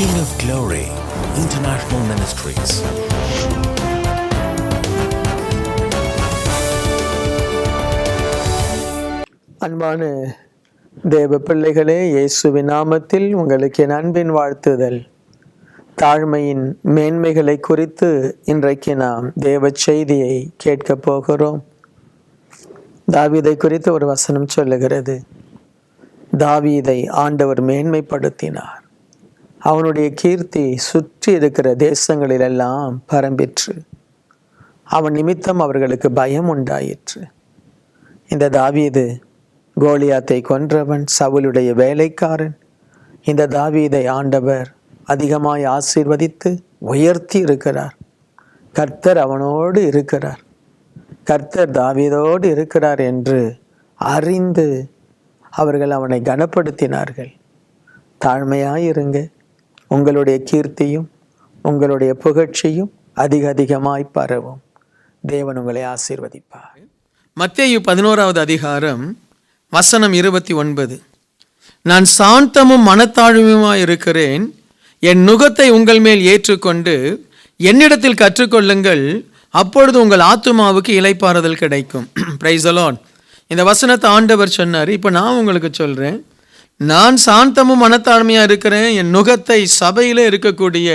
King of Glory International Ministries. அன்பான தேவ பிள்ளைகளே இயேசுவின் நாமத்தில் உங்களுக்கு என் அன்பின் வாழ்த்துதல். தாழ்மையின் மேன்மைகளை குறித்து இன்றைக்கு நாம் தேவ செய்தியை கேட்கப் போகிறோம். தாவீதை குறித்து ஒரு வசனம் சொல்லுகிறது. தாவீதை ஆண்டவர் மேன்மைப்படுத்தினார். அவனுடைய கீர்த்தி சுற்றி இருக்கிற தேசங்களிலெல்லாம் பரம்பிற்று. அவன் நிமித்தம் அவர்களுக்கு பயம் உண்டாயிற்று. இந்த தாவீது கோலியாத்தை கொன்றவன் சவுலுடைய வேலைக்காரன். இந்த தாவீதை ஆண்டவர் அதிகமாய் ஆசீர்வதித்து உயர்த்தி இருக்கிறார். கர்த்தர் அவனோடு இருக்கிறார். கர்த்தர் தாவீதோடு இருக்கிறார் என்று அறிந்து அவர்கள் அவனை கனப்படுத்தினார்கள். தாழ்மையாயிருங்க. உங்களுடைய கீர்த்தியும் உங்களுடைய புகழ்ச்சியும் அதிக அதிகமாய் பரவும். தேவன் உங்களை ஆசீர்வதிப்பார். மத்தேயு பதினோராவது அதிகாரம் வசனம் இருபத்தி ஒன்பது. நான் சாந்தமும் மனத்தாழ்மையுமாய் இருக்கிறேன். என் நுகத்தை உங்கள் மேல் ஏற்றுக்கொண்டு என்னிடத்தில் கற்றுக்கொள்ளுங்கள். அப்பொழுது உங்கள் ஆத்துமாவுக்கு இலைப்பாறுதல் கிடைக்கும். பிரைஸ் அலோன் இந்த வசனத்தை ஆண்டவர் சொன்னார். இப்போ நான் உங்களுக்கு சொல்கிறேன் நான் சாந்தமும் மனத்தாழ்மையாக இருக்கிறேன். என் நுகத்தை சபையில் இருக்கக்கூடிய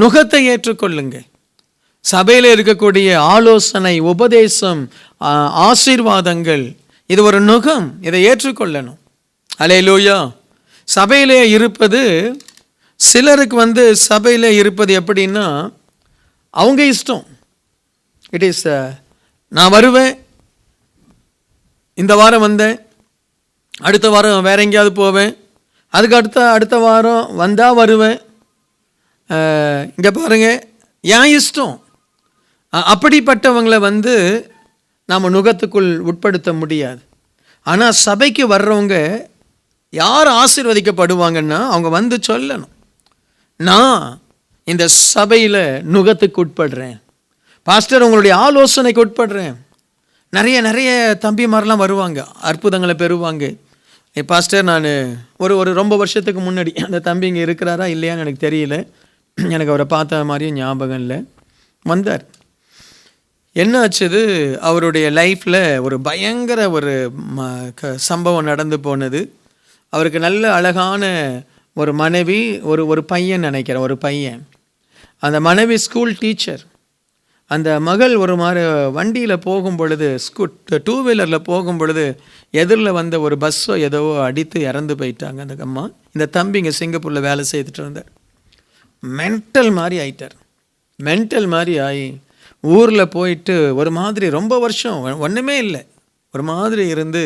நுகத்தை ஏற்றுக்கொள்ளுங்க சபையில் இருக்கக்கூடிய ஆலோசனை உபதேசம் ஆசீர்வாதங்கள் இது ஒரு நுகம். இதை ஏற்றுக்கொள்ளணும். அலே லூயா சபையிலே இருப்பது சிலருக்கு வந்து சபையில் இருப்பது எப்படின்னா அவங்க இஷ்டம். இட் இஸ் நான் வருவேன் இந்த வாரம் வந்தேன் அடுத்த வாரம் வேறு எங்கேயாவது போவேன். அதுக்கு அடுத்த அடுத்த வாரம் வந்தால் வருவேன். இங்கே பாருங்கள் என் இஷ்டம். அப்படிப்பட்டவங்களை வந்து நாம் நுகத்துக்குள் உட்படுத்த முடியாது. ஆனால் சபைக்கு வர்றவங்க யார் ஆசீர்வதிக்கப்படுவாங்கன்னா அவங்க வந்து சொல்லணும். நான் இந்த சபையில் நுகத்துக்கு உட்படுறேன். பாஸ்டர் உங்களுடைய ஆலோசனைக்கு உட்படுறேன். நிறைய நிறைய தம்பிமாரெலாம் வருவாங்க. அற்புதங்களை பெறுவாங்க. பாஸ்டர் நான் ஒரு ஒரு ரொம்ப வருஷத்துக்கு முன்னாடி அந்த தம்பி இங்கே இருக்கிறாரா இல்லையான்னு எனக்கு தெரியல. எனக்கு அவரை பார்த்த மாதிரியும் ஞாபகம் இல்லை. வந்தார். என்ன ஆச்சுது? அவருடைய லைஃப்பில் ஒரு பயங்கர ஒரு ம க சம்பவம் நடந்து போனது. அவருக்கு நல்ல அழகான ஒரு மனைவி ஒரு ஒரு பையன் நினைக்கிறேன் ஒரு பையன். அந்த மனைவி ஸ்கூல் டீச்சர் அந்த மகள் ஒரு மாதிரி வண்டியில் போகும் பொழுது ஸ்கூ டூ வீலரில் போகும் பொழுது எதிரில் வந்த ஒரு பஸ்ஸோ ஏதோ அடித்து இறந்து போயிட்டாங்க அந்த அம்மா. இந்த தம்பி இங்கே சிங்கப்பூரில் வேலை செய்துட்டு இருந்தார். மென்டல் மாதிரி ஆயிட்டார். மென்டல் மாதிரி ஆகி ஊரில் போயிட்டு ஒரு மாதிரி ரொம்ப வருஷம் ஒன்றுமே இல்லை. ஒரு மாதிரி இருந்து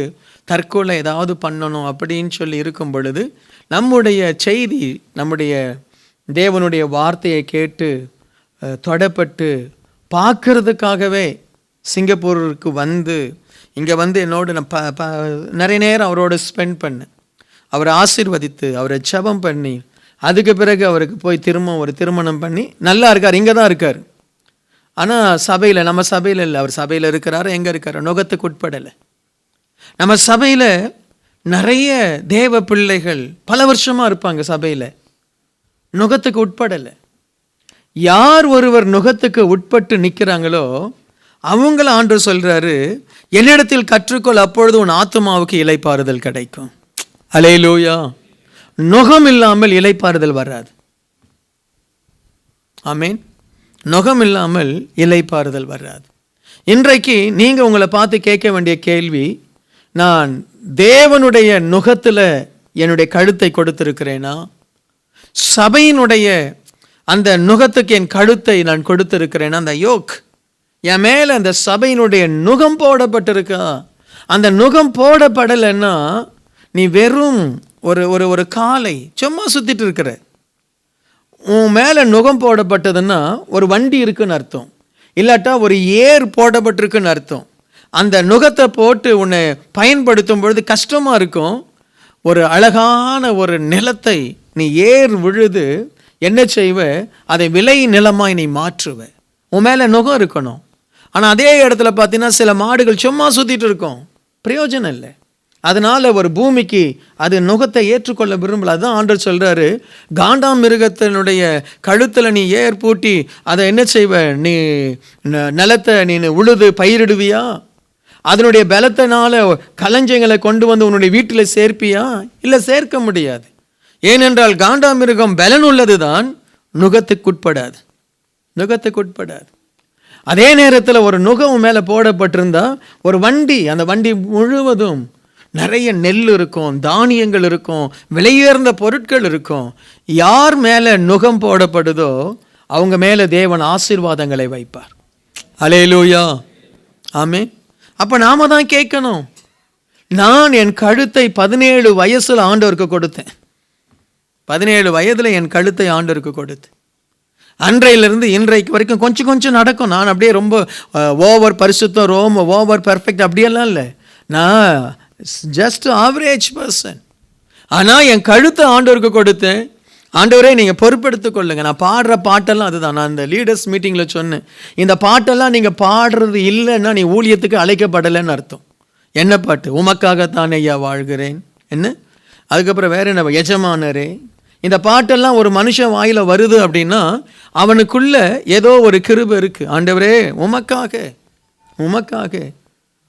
தற்கொலை ஏதாவது பண்ணணும் அப்படின்னு சொல்லி இருக்கும் பொழுது நம்முடைய செய்தி நம்முடைய தேவனுடைய வார்த்தையை கேட்டு தொடப்பட்டு பார்க்கறதுக்காகவே சிங்கப்பூருக்கு வந்து இங்கே வந்து என்னோட நான் ப ப நிறைய நேரம் அவரோட ஸ்பெண்ட் பண்ணேன். அவரை ஆசீர்வதித்து அவரை ஜபம் பண்ணி அதுக்கு பிறகு அவருக்கு போய் திரும்ப ஒரு திருமணம் பண்ணி நல்லா இருக்கார் இங்கே தான் இருக்கார். ஆனால் சபையில் நம்ம சபையில் இல்லை அவர் சபையில் இருக்கிறாரு எங்கே இருக்கார் நுகத்துக்கு உட்படலை. நம்ம சபையில் நிறைய தேவ பிள்ளைகள் பல வருஷமாக இருப்பாங்க சபையில். நுகத்துக்கு உட்படலை. யார் ஒருவர் நுகத்துக்கு உட்பட்டு நிற்கிறாங்களோ அவங்கள ஆண்டு சொல்கிறாரு என்னிடத்தில் கற்றுக்கொள் அப்பொழுது உன் ஆத்துமாவுக்கு இலைப்பாறுதல் கிடைக்கும். அலேலூயா நுகம் இல்லாமல் இலைப்பாறுதல் வராது. ஆமீன். நுகம் இல்லாமல் இலைப்பாறுதல் வராது. இன்றைக்கு நீங்கள் உங்களை பார்த்து கேட்க வேண்டிய கேள்வி நான் தேவனுடைய நுகத்தில் என்னுடைய கழுத்தை கொடுத்திருக்கிறேனா? சபையினுடைய அந்த நுகத்துக்கு என் கழுத்தை நான் கொடுத்திருக்கிறேன். அந்த யோக் என் மேலே அந்த சபையினுடைய நுகம் போடப்பட்டிருக்கா. அந்த நுகம் போடப்படலைன்னா நீ வெறும் ஒரு ஒரு ஒரு காலை சும்மா சுத்திட்டு இருக்கிற. உன் மேலே நுகம் போடப்பட்டதுன்னா ஒரு வண்டி இருக்குன்னு அர்த்தம். இல்லாட்டா ஒரு ஏர் போடப்பட்டிருக்குன்னு அர்த்தம். அந்த நுகத்தை போட்டு உன்னை பயன்படுத்தும் பொழுது கஷ்டமாக இருக்கும். ஒரு அழகான ஒரு நிலத்தை நீ ஏர் விழுது என்ன செய்வ? அதை விலை நிலமாக நீ மாற்றுவ. உன் மேலே நுகம் இருக்கணும். ஆனால் அதே இடத்துல பார்த்தீங்கன்னா சில மாடுகள் சும்மா சுற்றிட்டு இருக்கோம். பிரயோஜனம் இல்லை. அதனால் ஒரு பூமிக்கு அது நுகத்தை ஏற்றுக்கொள்ள விரும்பல. அதுதான் ஆண்டர் சொல்கிறாரு காண்டாம் மிருகத்தினுடைய கழுத்தில் நீ ஏர் பூட்டி அதை என்ன செய்வ? நீ ந- நிலத்தை நீ உழுது பயிரிடுவியா? அதனுடைய பலத்தினால களஞ்சங்களை கொண்டு வந்து உன்னுடைய வீட்டில் சேர்ப்பியா? இல்லை சேர்க்க முடியாது. ஏனென்றால் காண்டாமிருகம் பலன் உள்ளதுதான் நுகத்துக்குட்படாது. நுகத்துக்குட்படாது. அதே நேரத்தில் ஒரு நுகம் மேலே போடப்பட்டிருந்தா ஒரு வண்டி அந்த வண்டி முழுவதும் நிறைய நெல் இருக்கும் தானியங்கள் இருக்கும் விலையுயர்ந்த பொருட்கள் இருக்கும். யார் மேலே நுகம் போடப்படுதோ அவங்க மேலே தேவன் ஆசீர்வாதங்களை வைப்பார். அலேலூயா ஆமே அப்போ நாம தான் கேட்கணும். நான் என் கழுத்தை பதினேழு வயசில் ஆண்டவருக்கு கொடுத்தேன். பதினேழு வயதில் என் கழுத்தை ஆண்டருக்கு கொடுத்து. அன்றையிலிருந்து இன்றைக்கு வரைக்கும் கொஞ்சம் கொஞ்சம் நடக்கும். நான் அப்படியே ரொம்ப ஓவர் பரிசுத்தம் ரோம் ஓவர் பெர்ஃபெக்ட் அப்படியெல்லாம் இல்லை. நான் ஜஸ்ட் ஆவரேஜ் பர்சன் ஆனால் என் கழுத்தை ஆண்டவருக்கு கொடுத்தேன். ஆண்டவரே நீங்கள் பொறுப்பெடுத்து கொள்ளுங்கள் நான் பாடுற பாட்டெல்லாம் அதுதான். நான் இந்த லீடர்ஸ் மீட்டிங்கில் சொன்னேன். இந்த பாட்டெல்லாம் நீங்கள் பாடுறது இல்லைன்னா நீ ஊழியத்துக்கு அழைக்கப்படலைன்னு அர்த்தம். என்ன பாட்டு? உமக்காகத்தான் ஐயா வாழ்கிறேன். என்ன? அதுக்கப்புறம் வேற என்ன? எஜமானரே இந்த பாட்டெல்லாம் ஒரு மனுஷன் வாயில் வருது அப்படின்னா அவனுக்குள்ள ஏதோ ஒரு கிருப இருக்குது ஆண்டவரே உமக்காக உமக்காக.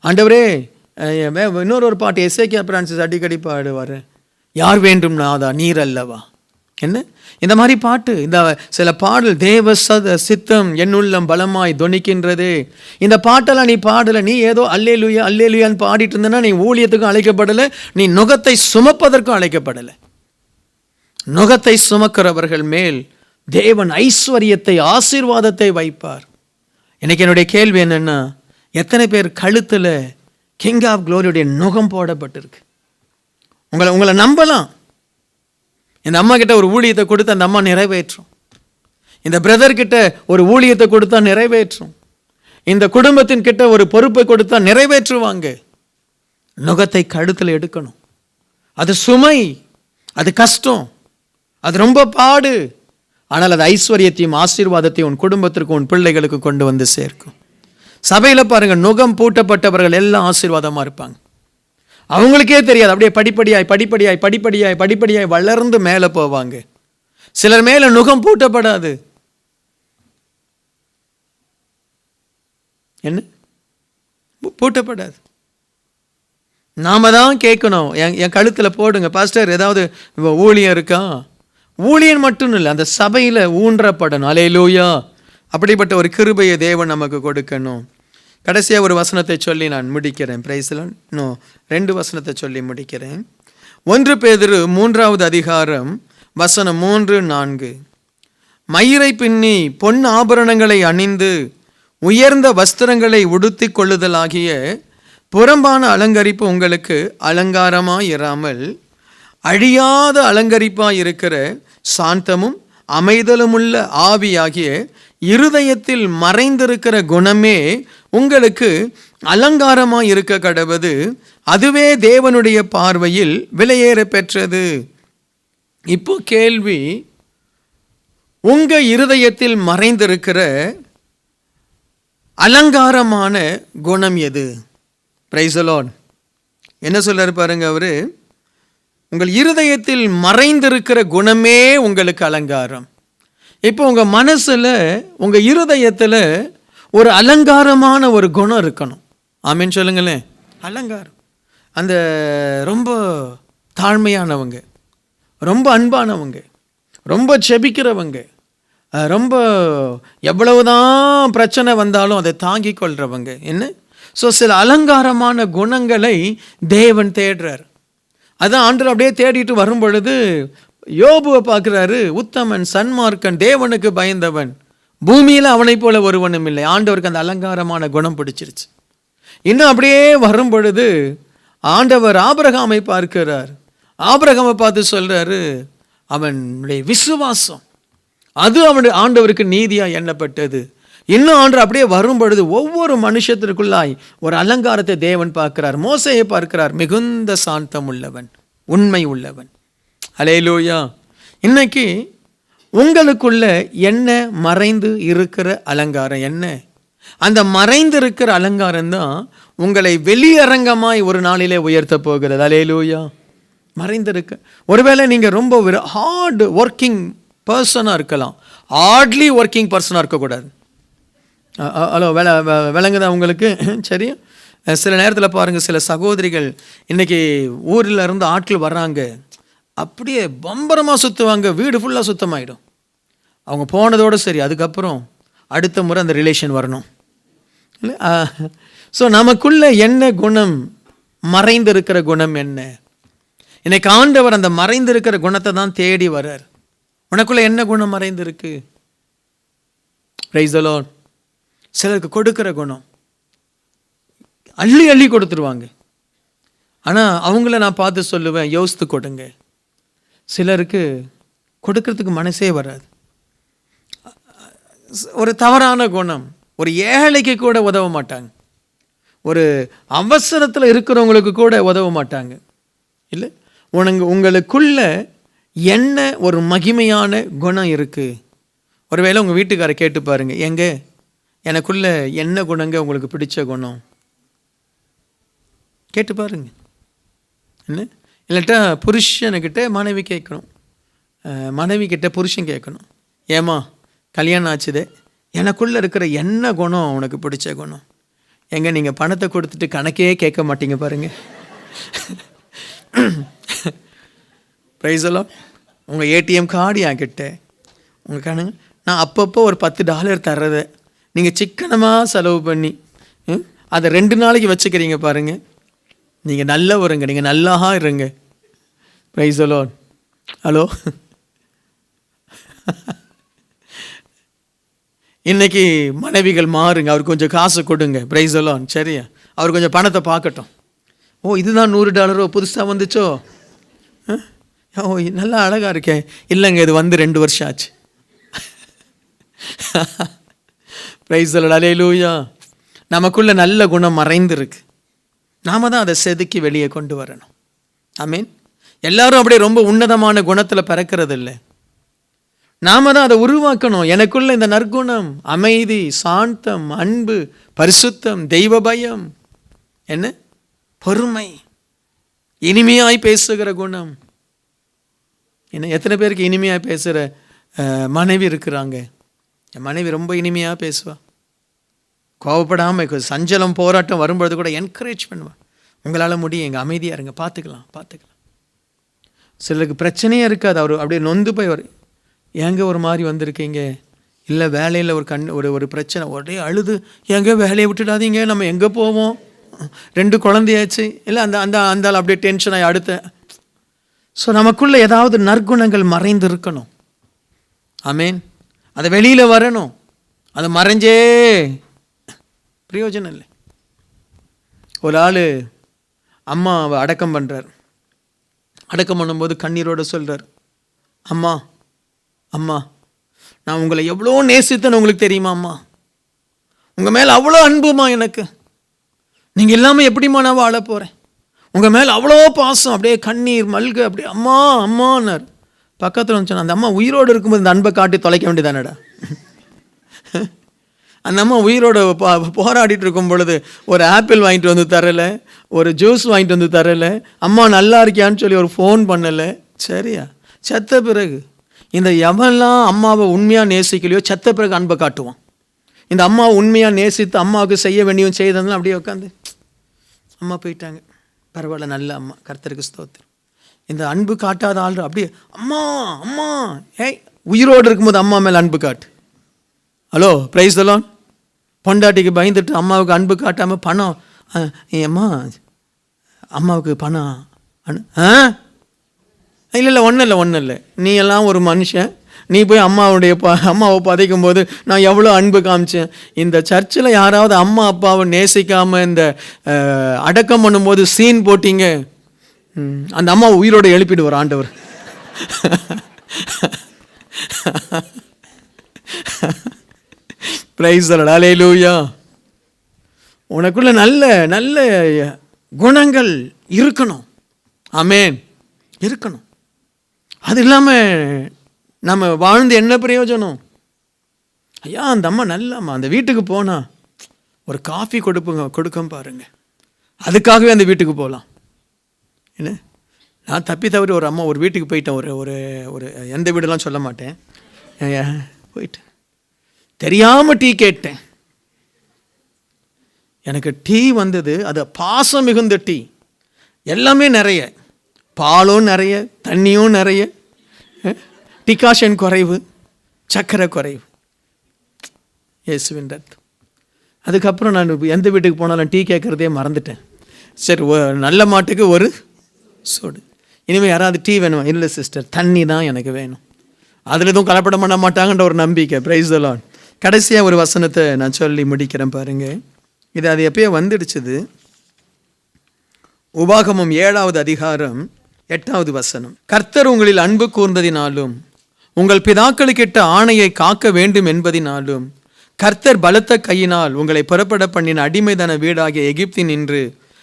ஆண்டவரே இன்னொரு ஒரு பாட்டு எஸ்ஏகே பிரான்சிஸ் அடிக்கடி பாடுவார். யார் வேண்டும் நாதா? நீர் அல்லவா? என்ன? இந்த மாதிரி பாட்டு இந்த சில பாடல் தேவ சத சித்தம் என்னுள்ளம் பலமாய் தொனிக்கின்றது இந்த பாட்டெல்லாம் நீ பாடலை நீ ஏதோ அல்லேலுயா அல்லேலுயான்னு பாடிட்டு இருந்தேன்னா நீ ஊழியத்துக்கும் அழைக்கப்படலை நீ நுகத்தை சுமப்பதற்கும் அழைக்கப்படலை. நுகத்தை சுமக்கிறவர்கள் மேல் தேவன் ஐஸ்வர்யத்தை ஆசீர்வாதத்தை வைப்பார். எனக்கு என்னுடைய கேள்வி என்னென்னா எத்தனை பேர் கழுத்தில் கிங் ஆஃப் க்ளோரியுடைய நுகம் போடப்பட்டிருக்கு? உங்களை உங்களை நம்பலாம். இந்த அம்மா கிட்ட ஒரு ஊழியத்தை கொடுத்து அந்த அம்மா நிறைவேற்றும். இந்த பிரதர் கிட்ட ஒரு ஊழியத்தை கொடுத்தா நிறைவேற்றும். இந்த குடும்பத்தின் கிட்ட ஒரு பொறுப்பை கொடுத்தா நிறைவேற்றுவாங்க. நுகத்தை கழுத்தில் எடுக்கணும். அது சுமை அது கஷ்டம். அது ரொம்ப பாடு. ஆனால் அது ஐஸ்வர்யத்தையும் ஆசீர்வாதத்தையும் உன் குடும்பத்திற்கு உன் பிள்ளைகளுக்கு கொண்டு வந்து சேர்க்கும். சபையில் பாருங்கள் நுகம் பூட்டப்பட்டவர்கள் எல்லாம் ஆசீர்வாதமாக இருப்பாங்க. அவங்களுக்கே தெரியாது அப்படியே படிப்படியாய் படிப்படியாய் படிப்படியாய் படிப்படியாய் வளர்ந்து மேலே போவாங்க. சிலர் மேலே நுகம் பூட்டப்படாது. என்ன? பூட்டப்படாது. நாம தான் கேட்கணும். என் என் கழுத்தில் போடுங்க. பாஸ்டர் ஏதாவது ஊழியம் இருக்கா? ஊழியன் மட்டும் இல்லை அந்த சபையில் ஊன்றப்படணும். அலையிலூயா அப்படிப்பட்ட ஒரு கிருபையை தேவன் நமக்கு கொடுக்கணும். கடைசியாக ஒரு வசனத்தை சொல்லி நான் முடிக்கிறேன். பிரைஸில் இன்னும் ரெண்டு வசனத்தை சொல்லி முடிக்கிறேன். ஒன்று பேதிரு மூன்றாவது அதிகாரம் வசனம் மூன்று நான்கு. மயிரை பின்னி பொன் ஆபரணங்களை அணிந்து உயர்ந்த வஸ்திரங்களை உடுத்தி கொள்ளுதலாகிய புறம்பான அலங்கரிப்பு உங்களுக்கு அலங்காரமாக இராமல் அழியாத அலங்கரிப்பாக இருக்கிற சாந்தமும் அமைதலுமுள்ள ஆவியாகிய இருதயத்தில் மறைந்திருக்கிற குணமே உங்களுக்கு அலங்காரமாக இருக்க கடவுது. அதுவே தேவனுடைய பார்வையில் விலையேற பெற்றது. இப்போ கேள்வி உங்கள் இருதயத்தில் மறைந்திருக்கிற அலங்காரமான குணம் எது? பிரைசலோன் என்ன சொல்கிறார் பாருங்க அவர்? உங்கள் இருதயத்தில் மறைந்திருக்கிற குணமே உங்களுக்கு அலங்காரம். இப்போ உங்கள் மனசில் உங்கள் இருதயத்தில் ஒரு அலங்காரமான ஒரு குணம் இருக்கணும். ஆமீன் சொல்லுங்களேன். அலங்காரம். அந்த ரொம்ப தாழ்மையானவங்க ரொம்ப அன்பானவங்க ரொம்ப செபிக்கிறவங்க ரொம்ப எவ்வளவுதான் பிரச்சனை வந்தாலும் அதை தாங்கிக் கொள்கிறவங்க என்ன? ஸோ சில அலங்காரமான குணங்களை தேவன் தேடுறார். அதான் ஆண்டவர் அப்படியே தேடிட்டு வரும் பொழுது யோபுவை பார்க்குறாரு உத்தமன் சன்மார்க்கன் தேவனுக்கு பயந்தவன். பூமியில் அவனைப் போல ஒருவனும் இல்லை. ஆண்டவருக்கு அந்த அலங்காரமான குணம் பிடிச்சிருச்சு. இன்னும் அப்படியே வரும் பொழுது ஆண்டவர் ஆபிரகாமை பார்க்கிறார். ஆபிரகாமை பார்த்து சொல்கிறாரு அவனுடைய விசுவாசம் அது அவனுடைய ஆண்டவருக்கு நீதியாக எண்ணப்பட்டது. இன்னும் ஆண்டு அப்படியே வரும் பொழுது ஒவ்வொரு மனுஷத்திற்குள்ளாய் ஒரு அலங்காரத்தை தேவன் பார்க்கிறார் மோசையை பார்க்கிறார். மிகுந்த சாந்தம் உள்ளவன் உண்மை உள்ளவன். அலையலோயா இன்னைக்கு உங்களுக்குள்ள என்ன மறைந்து இருக்கிற அலங்காரம் என்ன? அந்த மறைந்திருக்கிற அலங்காரம் தான் உங்களை வெளியரங்கமாய் ஒரு நாளிலே உயர்த்த போகிறது. அலையலூயா மறைந்திருக்க ஒருவேளை நீங்கள் ரொம்ப ஒரு ஹார்டு ஒர்க்கிங் பர்சனாக இருக்கலாம். ஹார்ட்லி ஒர்க்கிங் பர்சனாக இருக்கக்கூடாது. ஹலோ விள வ- விளங்குதா உங்களுக்கு? சரி. சில நேரத்தில் பாருங்கள் சில சகோதரிகள் இன்றைக்கி ஊரில் இருந்து ஆட்கள் வர்றாங்க. அப்படியே பம்பரமாக சுற்றுவாங்க வீடு ஃபுல்லாக சுத்தமாயிடும். அவங்க போனதோடு சரி அதுக்கப்புறம் அடுத்த முறை அந்த ரிலேஷன் வரணும். இல்லை? ஸோ நமக்குள்ளே என்ன குணம்? மறைந்திருக்கிற குணம் என்ன? இன்னைக்கு ஆண்டவர் அந்த மறைந்திருக்கிற குணத்தை தான் தேடி வர்றார். உனக்குள்ளே என்ன குணம் மறைந்திருக்கு? பிரைஸ் அலோன் சிலருக்கு கொடுக்கிற குணம். அள்ளி அள்ளி கொடுத்துருவாங்க. ஆனால் அவங்கள நான் பார்த்து சொல்லுவேன் யோசித்து கொடுங்க. சிலருக்கு கொடுக்கறதுக்கு மனசே வராது. ஒரு தவறான குணம். ஒரு ஏழைக்கு கூட உதவ மாட்டாங்க. ஒரு அவசரத்தில் இருக்கிறவங்களுக்கு கூட உதவ மாட்டாங்க. இல்லை? உனக்கு உங்களுக்குள்ள என்ன ஒரு மகிமையான குணம் இருக்குது ஒருவேளை உங்கள் வீட்டுக்காரை கேட்டு பாருங்கள் எங்கே? எனக்குள்ள என்ன குணங்க உங்களுக்கு பிடிச்ச குணம்? கேட்டு பாருங்க. என்ன? இல்லாட்டா புருஷனுக்கிட்ட மனைவி கேட்கணும். மனைவி கிட்ட புருஷன் கேட்கணும். ஏமா கல்யாணம் ஆச்சுதே. எனக்குள்ளே இருக்கிற என்ன குணம் உனக்கு பிடிச்ச குணம்? எங்கே நீங்கள் பணத்தை கொடுத்துட்டு கணக்கே கேட்க மாட்டீங்க பாருங்க. ப்ரைஸெல்லாம் உங்கள் ஏடிஎம் கார்டு என்கிட்ட. உங்கள் கணக்கு நான் அப்பப்போ ஒரு பத்து டாலர் தர்றதை நீங்கள் சிக்கனமாக செலவு பண்ணி ம், அதை ரெண்டு நாளைக்கு வச்சுக்கிறீங்க பாருங்கள் நீங்கள் நல்லா வருங்க நீங்கள் நல்லாக இருங்க. ப்ரைஸ் அலோன் ஹலோ இன்றைக்கி மனைவிகள் மாறுங்க அவர் கொஞ்சம் காசு கொடுங்க. ப்ரைஸ் அலோன் சரியா? அவர் கொஞ்சம் பணத்தை பார்க்கட்டும். ஓ இதுதான் நூறு டாலரோ? புதுசாக வந்துச்சோ? ஓ நல்லா அழகாக இருக்கேன் இல்லைங்க இது வந்து ரெண்டு வருஷம் ஆச்சு. ப்ரைஸ் அலேலூயா நமக்குள்ள நல்ல குணம் மறைந்திருக்கு. நாம தான் அதை செதுக்கி வெளியே கொண்டு வரணும். ஐ மீன் எல்லாரும் அப்படியே ரொம்ப உன்னதமான குணத்தில் பிறக்கிறது இல்லை நாம தான் அதை உருவாக்கணும். எனக்குள்ள இந்த நற்குணம் அமைதி சாந்தம் அன்பு பரிசுத்தம் தெய்வ பயம். என்ன? பொறுமை. இனிமையாய் பேசுகிற குணம். என்ன எத்தனை பேருக்கு இனிமையாக பேசுகிற மனைவி இருக்கிறாங்க? என் மனைவி ரொம்ப இனிமையாக பேசுவாள் கோவப்படாமல் சஞ்சலம் போராட்டம் வரும்பொழுது கூட என்கரேஜ் பண்ணுவாள் உங்களால் முடியும் எங்கள் அமைதியாக இருங்க பார்த்துக்கலாம் பார்த்துக்கலாம் சிலருக்கு பிரச்சனையே இருக்காது அவர் அப்படியே நொந்து போய் வரும் ஏங்க ஒரு மாதிரி வந்திருக்கீங்க? இல்லை வேலையில் ஒரு கண் ஒரு ஒரு பிரச்சனை உடனே அழுது எங்கே வேலையை விட்டுடாதீங்க நம்ம எங்கே போவோம்? ரெண்டு குழந்தையாச்சு இல்லை அந்த அந்த அந்த அப்படியே டென்ஷன் ஆகி அடுத்த. ஸோ நமக்குள்ளே ஏதாவது நற்குணங்கள் மறைந்து இருக்கணும் ஆமேன் அது வெளியில் வரணும். அது மறைஞ்சே. பிரயோஜனம் இல்லை. ஒரு ஆள் அம்மா அவள் அடக்கம் பண்ணுறார் அடக்கம் பண்ணும்போது கண்ணீரோடு சொல்கிறார் அம்மா அம்மா நான் உங்களை எவ்வளோ நேசித்தேன்னு உங்களுக்கு தெரியுமா அம்மா? உங்கள் மேலே அவ்வளோ அன்புமா எனக்கு? நீங்கள் இல்லாமல் எப்படிம்மா நான் வாழ போகிறேன் உங்கள் மேலே அவ்வளோ பாசம் அப்படியே கண்ணீர் மல்க அப்படியே அம்மா அம்மான்னார். பக்கத்தில் வந்து அந்த அம்மா உயிரோடு இருக்கும்போது இந்த அன்பை காட்டி தொலைக்க வேண்டியதானடா? அந்த அம்மா உயிரோட போராடிட்டு இருக்கும் பொழுது ஒரு ஆப்பிள் வாங்கிட்டு வந்து தரல ஒரு ஜூஸ் வாங்கிட்டு வந்து தரல அம்மா நல்லா இருக்கியான்னு சொல்லி ஒரு ஃபோன் பண்ணலை. சரியா? செத்த பிறகு இந்த எவன்லாம் அம்மாவை உண்மையாக நேசிக்கலையோ செத்த பிறகு அன்பை காட்டுவான். இந்த அம்மா உண்மையாக நேசித்து அம்மாவுக்கு செய்ய வேண்டியவன் செய்ததுலாம் அப்படியே உட்காந்து அம்மா போயிட்டாங்க. பரவாயில்ல நல்ல அம்மா. கர்த்தருக்கு ஸ்தோத்திரம். இந்த அன்பு காட்டாத ஆள் அப்படியே அம்மா அம்மா ஏய் உயிரோடு இருக்கும்போது அம்மா மேலே அன்பு காட்டு. ஹலோ ப்ரைஸ் தலான் பொண்டாட்டிக்கு பயந்துட்டு அம்மாவுக்கு அன்பு காட்டாமல் பணம் ஏம்மா அம்மா அம்மாவுக்கு பணம் அனு ஆ? இல்லை இல்லை ஒன்றும் இல்லை ஒன்றும் இல்லை. நீ எல்லாம் ஒரு மனுஷன். நீ போய் அம்மாவுடைய ப அம்மாவை பதைக்கும் போது நான் எவ்வளோ அன்பு காமிச்சேன். இந்த சர்ச்சில் யாராவது அம்மா அப்பாவை நேசிக்காமல் இந்த அடக்கம் பண்ணும்போது சீன் போட்டிங்க. அந்த அம்மா உயிரோட எழுப்பிடுவார் ஆண்டவர். பிரைஸ் அலேலூயா உனக்குள்ள நல்ல நல்ல குணங்கள் இருக்கணும். அமேன் இருக்கணும். அது இல்லாமல் நம்ம வாழ்ந்து என்ன பிரயோஜனம்? ஐயா அந்த அம்மா நல்லம்மா. அந்த வீட்டுக்கு போனால் ஒரு காஃபி கொடுப்புங்க கொடுக்க பாருங்க அதுக்காகவே அந்த வீட்டுக்கு போகலாம் என்ன? நான் தப்பி தவறி ஒரு அம்மா ஒரு வீட்டுக்கு போயிட்டேன். ஒரு ஒரு ஒரு எந்த வீடெல்லாம் சொல்ல மாட்டேன். போயிட்டேன் தெரியாமல் டீ கேட்டேன். எனக்கு டீ வந்தது அது பாசம் மிகுந்த டீ. எல்லாமே நிறைய. பாலும் நிறைய தண்ணியும் நிறைய. டிகாஷன் குறைவு சக்கரை குறைவு. இயேசுவின் ரத்தம். அதுக்கப்புறம் நான் எந்த வீட்டுக்கு போனாலும் டீ கேட்குறதே மறந்துட்டேன். சரி நல்ல மாட்டுக்கு ஒரு சோடு. இனிமேல் யாராவது டீ வேணுமா? இல்லை சிஸ்டர் தண்ணி தான் எனக்கு வேணும். அதில் எதுவும் கலப்படம் பண்ண மாட்டாங்கன்ற ஒரு நம்பிக்கை. பிரைஸ் தலான் கடைசியாக ஒரு வசனத்தை நான் சொல்லி முடிக்கிறேன் பாருங்கள் இது அது எப்பயோ வந்துடுச்சுது. உபாகமம் ஏழாவது அதிகாரம் எட்டாவது வசனம். கர்த்தர் உங்களில் அன்பு கூர்ந்ததினாலும் உங்கள் பிதாக்களுக்கிட்ட ஆணையை காக்க வேண்டும் என்பதினாலும் கர்த்தர் பலத்த கையினால் உங்களை புறப்பட பண்ணின அடிமைதன வீடாகிய எகிப்தின் நின்று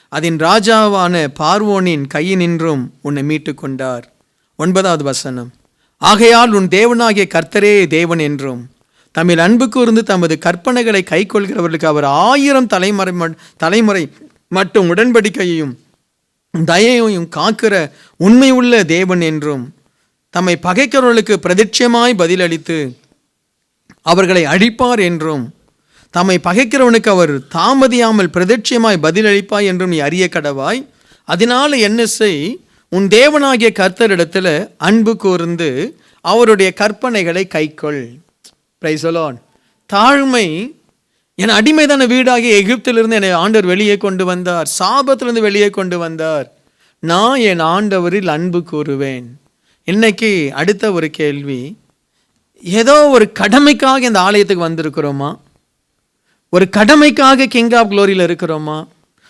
அதன் ராஜாவான பார்வோனின் கையினின்றும் உன்னை மீட்டு கொண்டார் ஒன்பதாவது வசனம். ஆகையால் உன் தேவனாகிய கர்த்தரே தேவன் என்றும் தமிழ் அன்பு கூர்ந்து தமது கற்பனைகளை கைக்கொள்கிறவர்களுக்கு அவர் ஆயிரம் தலைமுறை தலைமுறை மட்டும் உடன்படிக்கையையும் தயையையும் காக்கிற உண்மை உள்ள தேவன் என்றும் தம்மை பகைக்கிறவர்களுக்கு பிரதிட்சமாய் பதிலளித்து அவர்களை அழிப்பார் என்றும் தம்மை பகைக்கிறவனுக்கு அவர் தாமதியாமல் பிரதட்சியமாய் பதிலளிப்பாய் என்றும் நீ அறிய கடவாய். அதனால என்ன செய்? உன் தேவனாகிய கர்த்தரிடத்தில் அன்பு கூர்ந்து அவருடைய கற்பனைகளை கைக்கொள். பிரைசலான் தாழ்மை என் அடிமைதான வீடாகிய எகிப்திலிருந்து என்னை ஆண்டவர் வெளியே கொண்டு வந்தார். சாபத்திலிருந்து வெளியே கொண்டு வந்தார். நான் என் ஆண்டவரில் அன்பு கூறுவேன். இன்னைக்கு அடுத்த ஒரு கேள்வி. ஏதோ ஒரு கடமைக்காக இந்த ஆலயத்துக்கு வந்திருக்கிறோமா? ஒரு கடமைக்காக கிங் ஆஃப் க்ளோரியில் இருக்கிறோமா?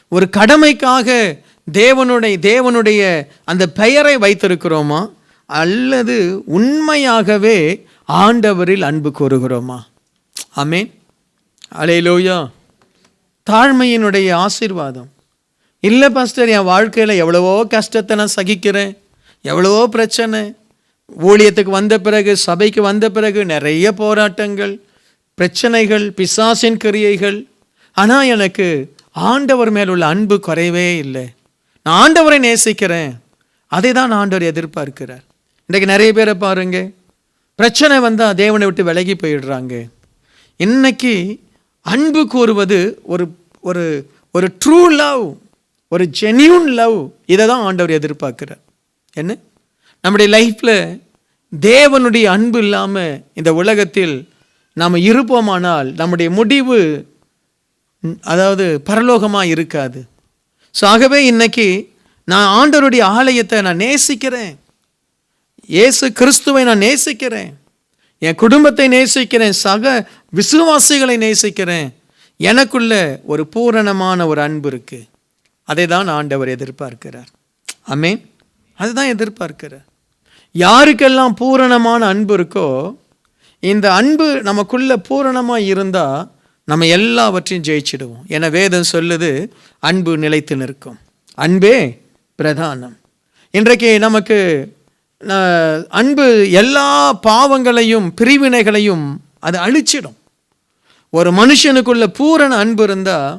ஒரு கடமைக்காக தேவனுடைய தேவனுடைய அந்த பெயரை வைத்திருக்கிறோமா? அல்லது உண்மையாகவே ஆண்டவரில் அன்பு கூறுகிறோமா? ஆமேன். அலையிலோயா தாழ்மையினுடைய ஆசீர்வாதம். இல்லை பாஸ்டர் என் வாழ்க்கையில் எவ்வளவோ கஷ்டத்தை நான் சகிக்கிறேன். எவ்வளவோ பிரச்சனை. ஊழியத்துக்கு வந்த பிறகு சபைக்கு வந்த பிறகு நிறைய போராட்டங்கள். பிரச்சனைகள் பிசாசின் கிரியைகள். ஆனால் எனக்கு ஆண்டவர் மேல் உள்ள அன்பு குறையவே இல்லை. நான் ஆண்டவரை நேசிக்கிறேன். அதை தான் ஆண்டவர் எதிர்பார்க்கிறார். இன்றைக்கு நிறைய பேரை பாருங்க. பிரச்சனை வந்தால் தேவனை விட்டு விலகி போயிடுறாங்க. இன்னைக்கு அன்பு கூறுவது ஒரு ஒரு ஒரு ட்ரூ லவ் ஒரு ஜென்யூன் லவ் இதை தான் ஆண்டவர் எதிர்பார்க்கிறார். என்ன? நம்முடைய லைஃப்பில் தேவனுடைய அன்பு இல்லாமல் இந்த உலகத்தில் நாம் இருப்போமானால் நம்முடைய முடிவு அதாவது பரலோகமாக இருக்காது. ஸோ ஆகவே இன்னைக்கு நான் ஆண்டவருடைய ஆலயத்தை நான் நேசிக்கிறேன். இயேசு கிறிஸ்துவை நான் நேசிக்கிறேன். என் குடும்பத்தை நேசிக்கிறேன். சக விசுவாசிகளை நேசிக்கிறேன். எனக்குள்ள ஒரு பூரணமான ஒரு அன்பு இருக்குது அதை தான் ஆண்டவர் எதிர்பார்க்கிறார். அமேன் அதுதான் எதிர்பார்க்கிறார். யாருக்கெல்லாம் பூரணமான அன்பு இருக்கோ இந்த அன்பு நமக்குள்ளே பூரணமாக இருந்தால் நம்ம எல்லாவற்றையும் ஜெயிச்சிடுவோம். என வேதம் சொல்லுது அன்பு நிலைத்து நிற்கும். அன்பே பிரதானம். இன்றைக்கு நமக்கு அன்பு எல்லா பாவங்களையும் பிரிவினைகளையும் அது அழிச்சிடும். ஒரு மனுஷனுக்குள்ள பூரண அன்பு இருந்தால்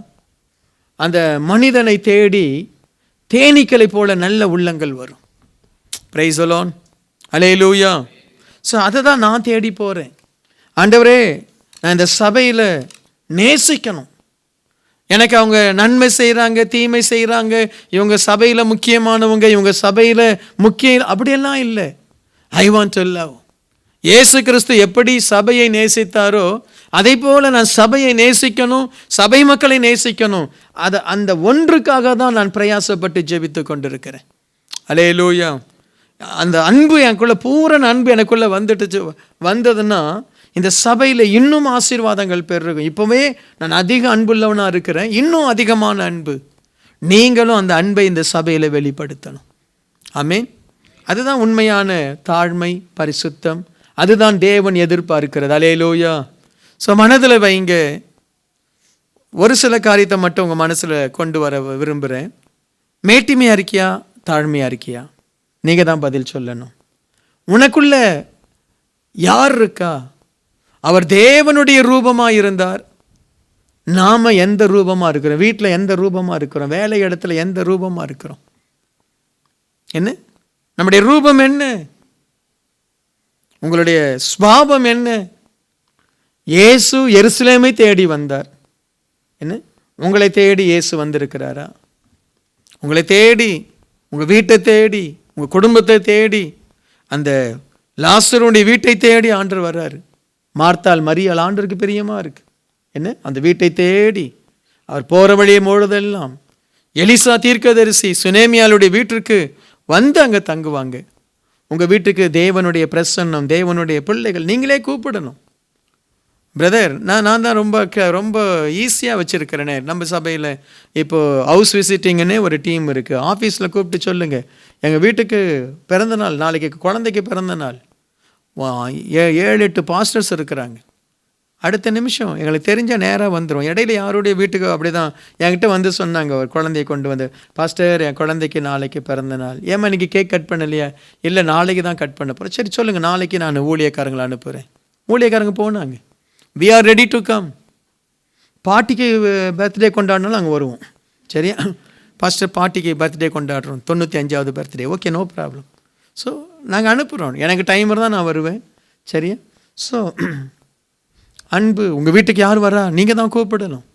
அந்த மனிதனை தேடி தேனீக்களை போல நல்ல உள்ளங்கள் வரும். பிரைசலோன் அலோன் அலே லூயா ஸோ அதை தான் நான் தேடி போகிறேன் ஆண்டவரே நான் இந்த சபையில் நேசிக்கணும். எனக்கு அவங்க நன்மை செய்கிறாங்க தீமை செய்கிறாங்க இவங்க சபையில் முக்கியமானவங்க இவங்க சபையில் முக்கிய அப்படியெல்லாம் இல்லை. ஐ வாண்ட் டு லவ் இயேசு கிறிஸ்து எப்படி சபையை நேசித்தாரோ அதே போல் நான் சபையை நேசிக்கணும் சபை மக்களை நேசிக்கணும். அதை அந்த ஒன்றுக்காக தான் நான் பிரயாசப்பட்டு ஜெபித்து கொண்டிருக்கிறேன். அலே லூயா அந்த அன்பு எனக்குள்ளே பூரண அன்பு எனக்குள்ளே வந்துட்டு வந்ததுன்னா இந்த சபையில் இன்னும் ஆசீர்வாதங்கள் பெருகும். இப்போவே நான் அதிக அன்புள்ளவனாக இருக்கிறேன். இன்னும் அதிகமான அன்பு. நீங்களும் அந்த அன்பை இந்த சபையில் வெளிப்படுத்தணும். ஆமென். அதுதான் உண்மையான தாழ்மை பரிசுத்தம். அதுதான் தேவன் எதிர்பார்க்கிறது. அலேலோயா ஸோ மனதில் வைங்க. ஒரு சில காரியத்தை மட்டும் உங்கள் மனசில் கொண்டு வர விரும்புகிறேன் மேட்டிமையாக இருக்கியா தாழ்மையாக இருக்கியா நீங்கள் தான் பதில் சொல்லணும். உனக்குள்ள யார் இருக்கா? அவர் தேவனுடைய ரூபமாக இருந்தார். நாம் எந்த ரூபமாக இருக்கிறோம்? வீட்டில் எந்த ரூபமாக இருக்கிறோம்? வேலை இடத்துல எந்த ரூபமாக இருக்கிறோம்? என்ன? நம்முடைய ரூபம் என்ன? உங்களுடைய ஸ்வாபம் என்ன? இயேசு எருசலேமை தேடி வந்தார். என்ன? உங்களை தேடி இயேசு வந்திருக்கிறாரா? உங்களை தேடி உங்கள் வீட்டை தேடி உங்கள் குடும்பத்தை தேடி அந்த லாஸ்டருடைய வீட்டை தேடி ஆண்டு வர்றாரு. மார்த்தால் மரியாள் ஆண்டருக்கு பிரியமாக இருக்குது என்ன? அந்த வீட்டை தேடி. அவர் போகிற வழியை முழுதெல்லாம். எலிசா தீர்க்கதரிசி சுனேமியாளுடைய வீட்டிற்கு வந்து அங்கே தங்குவாங்க. உங்கள் வீட்டுக்கு தேவனுடைய பிரசன்னம் தேவனுடைய பிள்ளைகள் நீங்களே கூப்பிடணும். பிரதர் நான் நான் தான் ரொம்ப க ரொம்ப ஈஸியாக வச்சுருக்கிறேனே. நம்ம சபையில் இப்போது ஹவுஸ் விசிட்டிங்கன்னே ஒரு டீம் இருக்குது ஆஃபீஸில் கூப்பிட்டு சொல்லுங்கள் எங்கள் வீட்டுக்கு பிறந்த நாள் நாளைக்கு குழந்தைக்கு பிறந்த நாள் ஏ- ஏழு எட்டு பாஸ்டர்ஸ் இருக்கிறாங்க. அடுத்த நிமிஷம் எங்களுக்கு தெரிஞ்ச நேராக வந்துடும் இடையில யாருடைய வீட்டுக்கு அப்படி தான் என்கிட்ட வந்து சொன்னாங்க ஒரு குழந்தைய கொண்டு வந்து பாஸ்டர் என் குழந்தைக்கு நாளைக்கு பிறந்த நாள். ஏம்மா இன்றைக்கி கேக் கட் பண்ணலையா? இல்லை நாளைக்கு தான் கட் பண்ண போகிறேன் சரி சொல்லுங்கள் நாளைக்கு நான் ஊழியக்காரங்களை அனுப்புகிறேன் ஊழியக்காரங்க போனாங்க. We are ready to come பாட்டிக்கு பர்த்டே கொண்டாடினாலும் அங்கே வருவோம். சரியா? ஃபஸ்ட்டு பாட்டிக்கு பர்த்டே கொண்டாடுறோம். தொண்ணூற்றி அஞ்சாவது birthday okay no problem so நாங்கள் அனுப்புகிறோம் எனக்கு டைம் தான் நான் வருவேன். சரியா? ஸோ அன்பு உங்கள் வீட்டுக்கு யார் வரா? நீங்கள் தான் கூப்பிடணும்.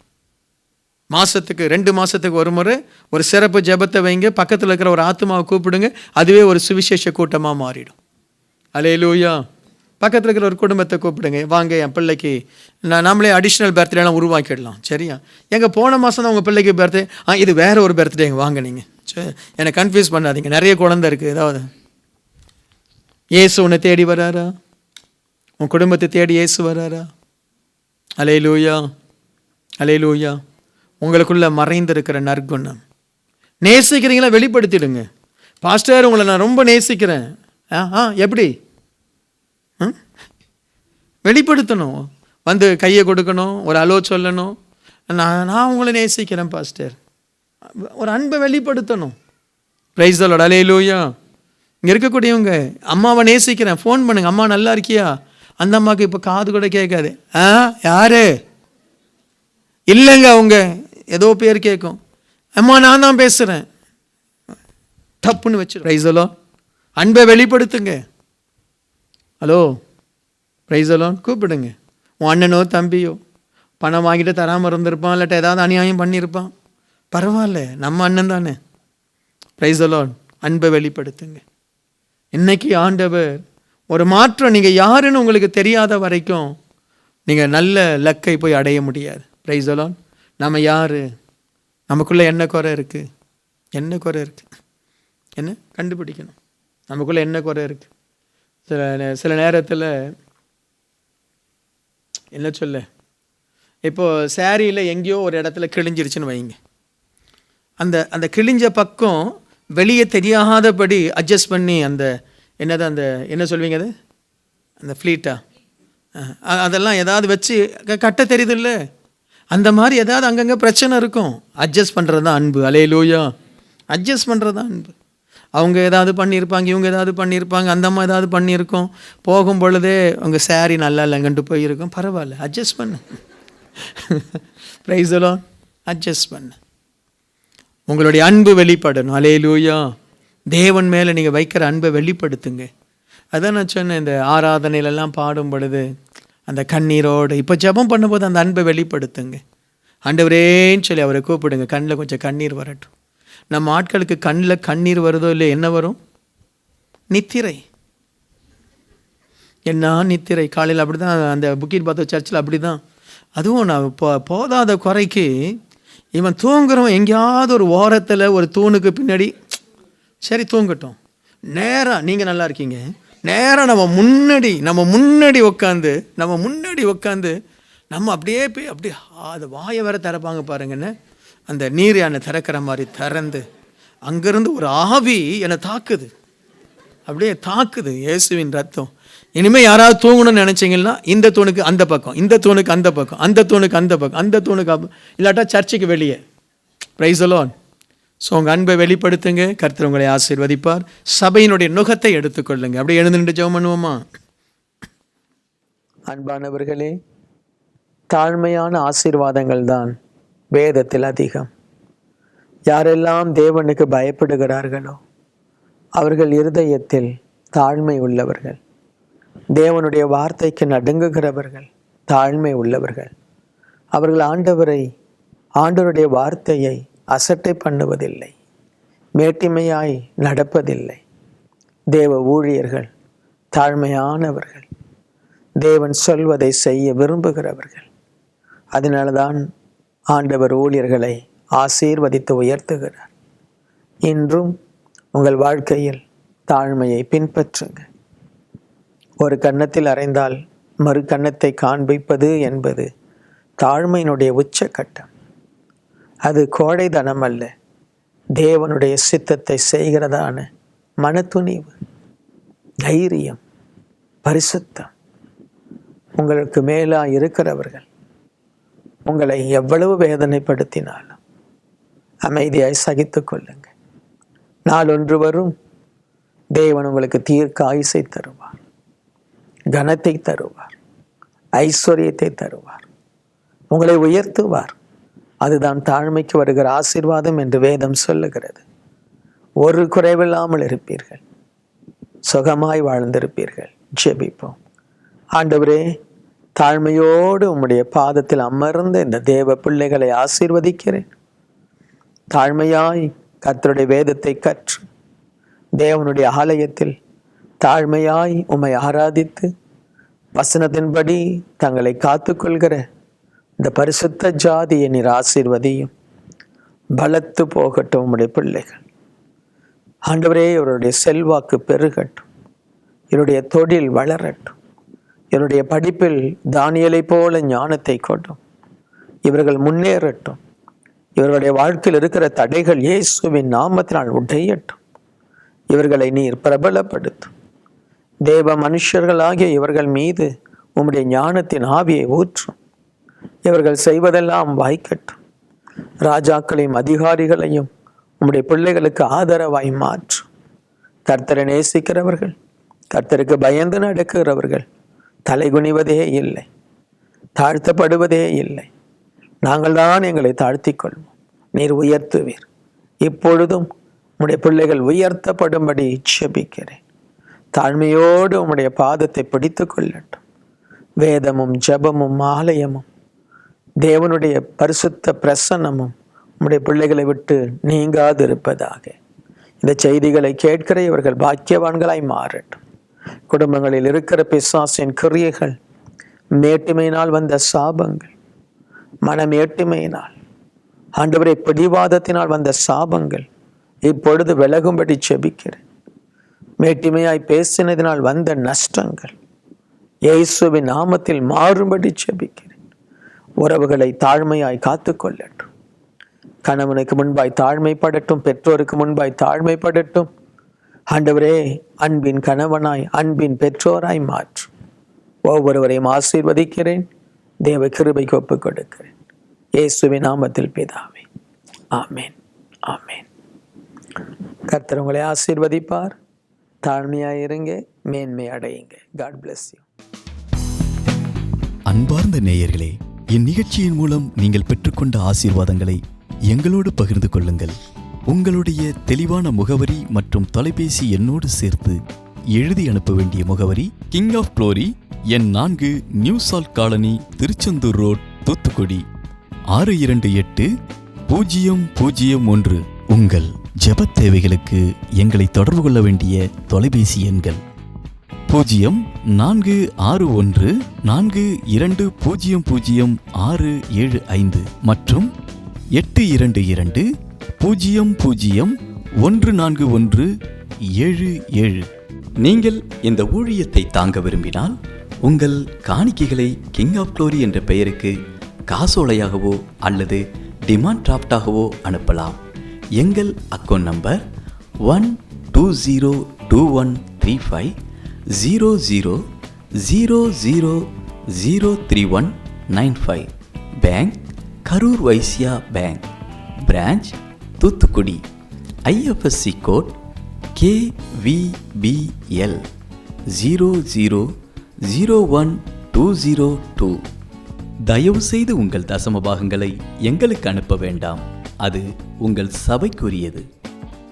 மாதத்துக்கு ரெண்டு மாதத்துக்கு ஒரு முறை ஒரு சிறப்பு ஜெபத்தை வைங்க. பக்கத்தில் இருக்கிற ஒரு ஆத்மாவை கூப்பிடுங்க. அதுவே ஒரு சுவிசேஷ கூட்டமாக மாறிடும். அலே லூயா பக்கத்தில் இருக்கிற ஒரு குடும்பத்தை கூப்பிடுங்க. வாங்க என் பிள்ளைக்கு நான் நாமளே அடிஷ்னல் பர்த்டேலாம் உருவாக்கிடலாம். சரியா? எங்கள் போன மாதம் தான் உங்கள் பிள்ளைக்கு பர்த்டே ஆ இது வேறு ஒரு பர்த்டேங்க வாங்க நீங்கள் சரி என்னை கன்ஃபியூஸ் பண்ணாதீங்க. நிறைய குழந்தை இருக்குது ஏதாவது இயேசு உன்னை தேடி வராரா? உன் குடும்பத்தை தேடி இயேசு வராரா? அலே லூயா அலே லூயா உங்களுக்குள்ள மறைந்திருக்கிற நற்குணம். நேசிக்கிறீங்களா? வெளிப்படுத்திடுங்க. பாஸ்டர் உங்களை நான் ரொம்ப நேசிக்கிறேன். ஆ ஆ எப்படி? ம்? வெளிப்படுத்தணும். வந்து கையை கொடுக்கணும் ஒரு அலோ சொல்லணும். நான் நான் உங்களை நேசிக்கிறேன் பாஸ்டர். ஒரு அன்பை வெளிப்படுத்தணும். ப்ரைஸலோட அலையிலூயா. இங்கே இருக்கக்கூடியவங்க அம்மாவை நேசிக்கிறேன் ஃபோன் பண்ணுங்க அம்மா நல்லா இருக்கியா? அந்த அம்மாவுக்கு இப்போ காது கூட கேட்காது. ஆ யாரு? இல்லைங்க அவங்க ஏதோ பேர் கேட்கும். அம்மா நான் தான் பேசுகிறேன் தப்புன்னு வச்சு ப்ரைஸலோ அன்பை வெளிப்படுத்துங்க. ஹலோ ப்ரைஸலோன் கூப்பிடுங்க. உன் அண்ணனோ தம்பியோ பணம் வாங்கிட்டு தராமல் இருந்திருப்பான் இல்லாட்ட ஏதாவது அநியாயம் பண்ணியிருப்பான் பரவாயில்ல நம்ம அண்ணன் தானே. ப்ரைஸலோன் அன்பை வெளிப்படுத்துங்க. இன்னைக்கு ஆண்டவர் ஒரு மாற்றம் நீங்கள் யாருன்னு உங்களுக்கு தெரியாத வரைக்கும் நீங்கள் நல்ல லக்கை போய் அடைய முடியாது. ப்ரைஸலோன் நம்ம யார்? நமக்குள்ளே என்ன குறை இருக்குது என்ன குறை இருக்குது என்ன? கண்டுபிடிக்கணும். நமக்குள்ளே என்ன குறை இருக்குது சில சில நேரத்தில் என்ன சொல்ல? இப்போது சேரீயில் எங்கேயோ ஒரு இடத்துல கிழிஞ்சிருச்சுன்னு வைங்க. அந்த அந்த கிழிஞ்ச பக்கம் வெளியே தெரியாதபடி அட்ஜஸ்ட் பண்ணி அந்த என்னது அந்த என்ன சொல்வீங்க அது? அந்த ஃப்ளீட்டா அதெல்லாம் ஏதாவது வச்சு க- கட்ட தெரியுது இல்லை அந்த மாதிரி ஏதாவது அங்கங்கே பிரச்சனை இருக்கும். அட்ஜஸ்ட் பண்ணுறது தான் அன்பு. அலே லூயா அட்ஜஸ்ட் பண்ணுறது தான் அன்பு. அவங்க ஏதாவது பண்ணியிருப்பாங்க இவங்க ஏதாவது பண்ணியிருப்பாங்க அந்த அம்மா ஏதாவது பண்ணியிருக்கோம். போகும் பொழுதே அவங்க சாரி நல்லா இல்லைங்கன்ட்டு போயிருக்கோம். பரவாயில்ல அட்ஜஸ்ட் பண்ணு. ப்ரைஸெல்லாம் அட்ஜஸ்ட் பண்ணு. உங்களுடைய அன்பு வெளிப்படணும். அலேலூயா தேவன் மேலே நீங்கள் வைக்கிற அன்பை வெளிப்படுத்துங்க. அதான் நான் சொன்னேன் இந்த ஆராதனையிலெல்லாம் பாடும் பொழுது அந்த கண்ணீரோடு இப்போ ஜெபம் பண்ணும்போது அந்த அன்பை வெளிப்படுத்துங்க. ஆண்டவரேன்னு சொல்லி அவரை கூப்பிடுங்க. கண்ணில் கொஞ்சம் கண்ணீர் வரட்டும். நம்ம ஆட்களுக்கு கண்ணில் கண்ணீர் வருதோ இல்லையோ என்ன வரும்? நித்திரை. என்ன நித்திரை? காலையில் அப்படி தான் அந்த புக்கின் பாத்த சர்ச்சில் அப்படி தான் அதுவும் நான் போ போதாத குறைக்கு இவன் தூங்குறவன் எங்கேயாவது ஒரு ஓரத்தில் ஒரு தூணுக்கு பின்னாடி சரி தூங்கட்டும். நேராக நீங்கள் நல்லா இருக்கீங்க. நேராக நம்ம முன்னாடி நம்ம முன்னாடி உட்காந்து நம்ம முன்னாடி உட்காந்து நம்ம அப்படியே போய் அப்படியே அது வாயை வேற திறப்பாங்க பாருங்கன்னு அந்த நீர் யானை திறக்கிற மாதிரி திறந்து அங்கேருந்து ஒரு ஆவி என்னை தாக்குது. அப்படியே தாக்குது இயேசுவின் ரத்தம். இனிமேல் யாராவது தூங்கணும்னு நினச்சிங்கன்னா இந்த தூணுக்கு அந்த பக்கம் இந்த தூணுக்கு அந்த பக்கம் அந்த தூணுக்கு அந்த பக்கம் அந்த தூணுக்கு அப்போ இல்லாட்டா சர்ச்சுக்கு வெளியே. ப்ரைஸ் அலோன் ஸோ உங்கள் அன்பை வெளிப்படுத்துங்க. கர்த்தர் உங்களை ஆசீர்வதிப்பார். சபையினுடைய நுகத்தை எடுத்துக்கொள்ளுங்க. அப்படியே எழுந்துட்டு ஜெபம் பண்ணுவோமா? அன்பானவர்களே தாழ்மையான ஆசீர்வாதங்கள் தான் வேதத்தில் அதிகம். யாரெல்லாம் தேவனுக்கு பயப்படுகிறார்களோ அவர்கள் இருதயத்தில் தாழ்மை உள்ளவர்கள். தேவனுடைய வார்த்தைக்கு நடுங்குகிறவர்கள் தாழ்மை உள்ளவர்கள். அவர்கள் ஆண்டவரை ஆண்டவருடைய வார்த்தையை அசட்டை பண்ணுவதில்லை. மேட்டிமையாய் நடப்பதில்லை. தேவ ஊழியர்கள் தாழ்மையானவர்கள். தேவன் சொல்வதை செய்ய விரும்புகிறவர்கள். அதனால தான் ஆண்டவர் ஊழியர்களை ஆசீர்வதித்து உயர்த்துகிறார். இன்றும் உங்கள் வாழ்க்கையில் தாழ்மையை பின்பற்றுங்க. ஒரு கன்னத்தில் அறைந்தால் மறு கன்னத்தை காண்பிப்பது என்பது தாழ்மையினுடைய உச்சக்கட்டம். அது கோடைதனம் அல்ல தேவனுடைய சித்தத்தை செய்கிறதான மனத்துணிவு தைரியம் பரிசுத்தம். உங்களுக்கு மேலாக இருக்கிறவர்கள் உங்களை எவ்வளவு வேதனைப்படுத்தினாலும் அமைதியாய் சகித்துக் நாள் நாளொன்று வரும். தேவன் உங்களுக்கு தீர்க்க ஆயுசை தருவார். கனத்தை தருவார். ஐஸ்வர்யத்தை தருவார். உங்களை உயர்த்துவார். அதுதான் தாழ்மைக்கு வருகிற ஆசீர்வாதம் என்று வேதம் சொல்லுகிறது. ஒரு குறைவில்லாமல் இருப்பீர்கள். சுகமாய் வாழ்ந்திருப்பீர்கள். ஜெபிப்போம். ஆண்டவரே தாழ்மையோடு உம்முடைய பாதத்தில் அமர்ந்த இந்த தேவ பிள்ளைகளை ஆசீர்வதிக்கிறேன். தாழ்மையாய் கர்த்தருடைய வேதத்தை கற்று தேவனுடைய ஆலயத்தில் தாழ்மையாய் உம்மை ஆராதித்து வசனத்தின்படி தங்களை காத்துக்கொள்கிற இந்த பரிசுத்த ஜாதியை நீர் ஆசீர்வதியும். பலத்து போகட்டும் உம்முடைய பிள்ளைகள். ஆண்டவரே இவருடைய செல்வாக்கு பெருகட்டும். இவருடைய தொழில் வளரட்டும். இவருடைய படிப்பில் தானியலை போல ஞானத்தை கொட்டும் இவர்கள் முன்னேறட்டும். இவர்களுடைய வாழ்க்கையில் இருக்கிற தடைகள் இயேசுவின் நாமத்தினால் உடையட்டும். இவர்களை நீர் பிரபலப்படுத்தும் தேவ மனுஷர்களாகிய இவர்கள் மீது உம்முடைய ஞானத்தின் ஆவியை ஊற்றும். இவர்கள் செய்வதெல்லாம் வாய்க்கட்டும். ராஜாக்களையும் அதிகாரிகளையும் உம்முடைய பிள்ளைகளுக்கு ஆதரவாய் மாற்றும். கர்த்தரை நேசிக்கிறவர்கள் கர்த்தருக்கு பயந்து நடக்கிறவர்கள் தலைகுனிவதே இல்லை தாழ்த்தப்படுவதே இல்லை. நாங்கள் தான் எங்களை தாழ்த்திக் கொள்வோம் நீர் உயர்த்துவீர். இப்பொழுதும் உம்முடைய பிள்ளைகள் உயர்த்தப்படும்படி செபிக்கிறேன் தாழ்மையோடு உம்முடைய பாதத்தை பிடித்து கொள்ளட்டும். வேதமும் ஜபமும் ஆலயமும் தேவனுடைய பரிசுத்த பிரசன்னமும் உம்முடைய பிள்ளைகளை விட்டு நீங்காதிருப்பதாக. இந்த செய்திகளை கேட்கிற இவர்கள் பாக்கியவான்களாய் மாறட்டும். குடும்பங்களில் இருக்கிற பிசாசின் கிரியைகள் மேட்டுமையினால் வந்த சாபங்கள் மனம் ஏட்டுமையினால் ஆண்டவரை பிடிவாதத்தினால் வந்த சாபங்கள் இப்பொழுது விலகும்படி செபிக்கிறேன். மேட்டிமையாய் பேசினதினால் வந்த நஷ்டங்கள் இயேசுவின் நாமத்தில் மாறும்படி செபிக்கிறேன். உறவுகளை தாழ்மையாய் காத்துக்கொள்ளட்டும். கணவனுக்கு முன்பாய் தாழ்மைப்படட்டும் பெற்றோருக்கு முன்பாய் தாழ்மைப்படட்டும். ஆண்டவரே அன்பின் கணவனாய் அன்பின் பெற்றோராய் மாற்றும் ஒவ்வொருவரையும் ஆசீர்வதிக்கிறேன். தேவ கிருபைக்கு ஒப்புக் கொடுக்கிறேன் இயேசுவின் நாமத்தில் பிதாவே. ஆமேன். ஆமேன். கர்த்தர் உங்களை ஆசீர்வதிப்பார். தாழ்மையாக இருங்க மேன்மை அடையுங்க. காட் பிளஸ் யூ அன்பார்ந்த நேயர்களே இந்நிகழ்ச்சியின் மூலம் நீங்கள் பெற்றுக்கொண்ட ஆசீர்வாதங்களை எங்களோடு பகிர்ந்து கொள்ளுங்கள். உங்களுடைய தெளிவான முகவரி மற்றும் தொலைபேசி எண்ணோடு சேர்த்து எழுதி அனுப்ப வேண்டிய முகவரி கிங் ஆஃப் க்ளோரி எண் நான்கு new salt colony Tiruchendur road Thoothukudi. ஆறு இரண்டு எட்டு பூஜ்ஜியம் பூஜ்ஜியம் ஒன்று. உங்கள் ஜெபத் தேவைகளுக்கு எங்களை தொடர்பு கொள்ள வேண்டிய தொலைபேசி எண்கள் பூஜ்ஜியம் நான்கு ஆறு ஒன்று நான்கு இரண்டு பூஜ்ஜியம் பூஜ்ஜியம் ஆறு ஏழு ஐந்து மற்றும் எட்டு இரண்டு இரண்டு பூஜ்ஜியம் பூஜ்ஜியம் ஒன்று நான்கு ஒன்று ஏழு ஏழு. நீங்கள் இந்த ஊழியத்தை தாங்க விரும்பினால் உங்கள் காணிக்கைகளை கிங் ஆஃப் க்ளோரி என்ற பெயருக்கு காசோலையாகவோ அல்லது டிமாண்ட் டிராஃப்டாகவோ அனுப்பலாம். எங்கள் account number one two zero two one three five zero zero zero zero zero three one nine five bank Karur Vysya bank branch Thoothukudi IFSC code KVBL zero zero zero one two zero two தயவுசெய்து உங்கள் தசம பாகங்களை எங்களுக்கு அனுப்ப வேண்டாம். அது உங்கள் சபைக்குரியது.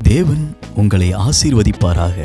தேவன் உங்களை ஆசீர்வதிப்பாராக.